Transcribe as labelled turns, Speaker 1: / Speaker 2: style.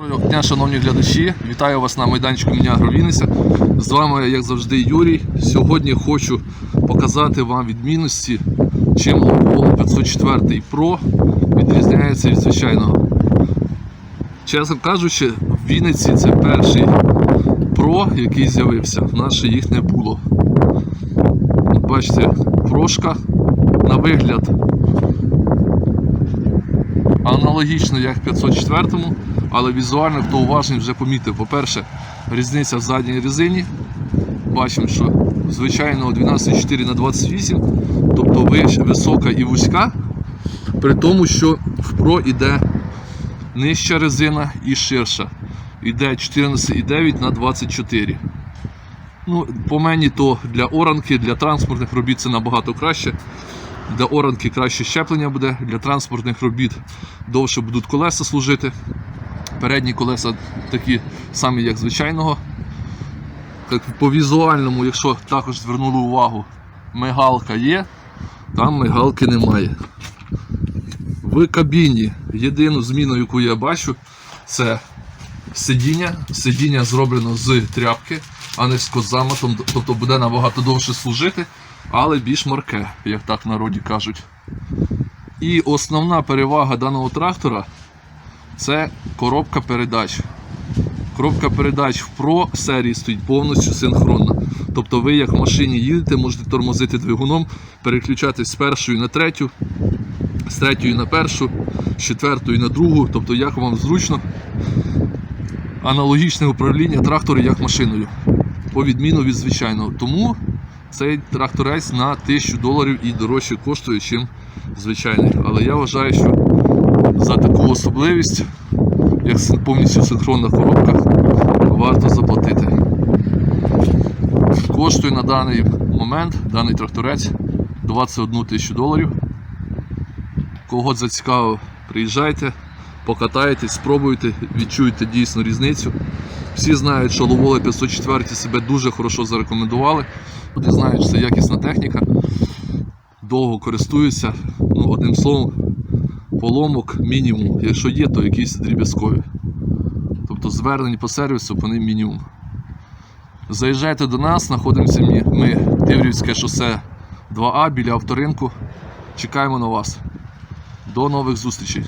Speaker 1: Доброго дня, шановні глядачі, вітаю вас на майданчику Міня Агровінниця. З вами, як завжди, Юрій. Сьогодні хочу показати вам відмінності, чим Lowell 504 Pro відрізняється від звичайного. Чесно кажучи, в Вінниці це перший Pro, який з'явився. В нас ще їх не було. Бачите, прошка на вигляд аналогічно як в 504, але візуально, хто уважний, вже помітив. По-перше, різниця в задній резині. Бачимо, що звичайно 12,4 на 28, тобто висока і вузька, при тому, що в Pro іде нижча резина і ширша. Іде 14,9 на 24. Ну, по мені то для оранки, для транспортних робіт це набагато краще. Для оранки краще щеплення буде, для транспортних робіт довше будуть колеса служити. Передні колеса такі самі, як звичайного. Так, по візуальному, якщо також звернули увагу, мигалка є, там мигалки немає. В кабіні єдину зміну, яку я бачу, це сидіння. Сидіння зроблено з тряпки, а не з козамотом, тобто буде набагато довше служити, але більш марке, як так в народі кажуть. І основна перевага даного трактора це коробка передач. Коробка передач в Pro серії стоїть повністю синхронна. Тобто ви як в машині їдете, можете тормозити двигуном, переключатись з першої на третю, з третьої на першу, з четвертої на другу, тобто як вам зручно. Аналогічне управління трактору як машиною, по відміну від звичайного. Тому цей тракторець на 1000 доларів і дорожче коштує, ніж звичайний. Але я вважаю, що за таку особливість, як повністю синхронна коробка, варто заплатити. Коштує на даний момент даний тракторець 21 тисячу доларів. Кого зацікавив, приїжджайте, покатаєтесь, спробуйте, відчуєте дійсно різницю. Всі знають, що Ловоли 504 себе дуже хорошо зарекомендували. Люди знають, що це якісна техніка, довго користуються. Ну, одним словом, поломок мінімум. Якщо є, то якісь дріб'язкові. Тобто звернень по сервісу по ним мінімум. Заїжджайте до нас, знаходимося ми, ми Тиврівське шосе 2А біля авторинку. Чекаємо на вас. До нових зустрічей.